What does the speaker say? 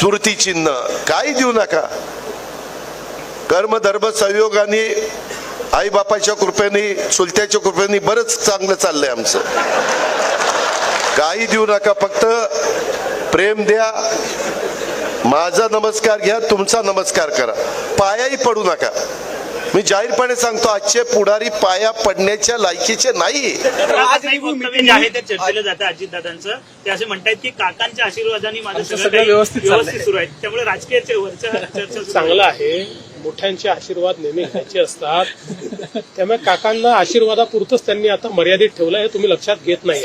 सुरती चिन्ह. काही देऊ नका. कर्म धर्म संयोगाने आई बापाच्या कृपेने चुलत्याच्या कृपेने बरंच चांगलं चाललंय आमचं. काही देऊ नका फक्त प्रेम द्या. माझा नमस्कार घ्या तुमचा नमस्कार करा. पायाही पडू नका. मी जाहीरपणे सांगतो आजचे पुढारी पाया पडण्याच्या लायकीचे नाही. ते चर्चेलं जातं अजितदादांचं. ते असे की काकांच्या आशीर्वादाने माझं सगळं व्यवस्थित. सुरू आहे. त्यामुळे राजकीय चर्चा. चांगलं आहे. मोठ्यांचे आशीर्वाद नेहमी घ्यायचे असतात. त्यामुळे काकांना आशीर्वादापुरतच त्यांनी आता मर्यादित ठेवलं हे तुम्ही लक्षात घेत नाही.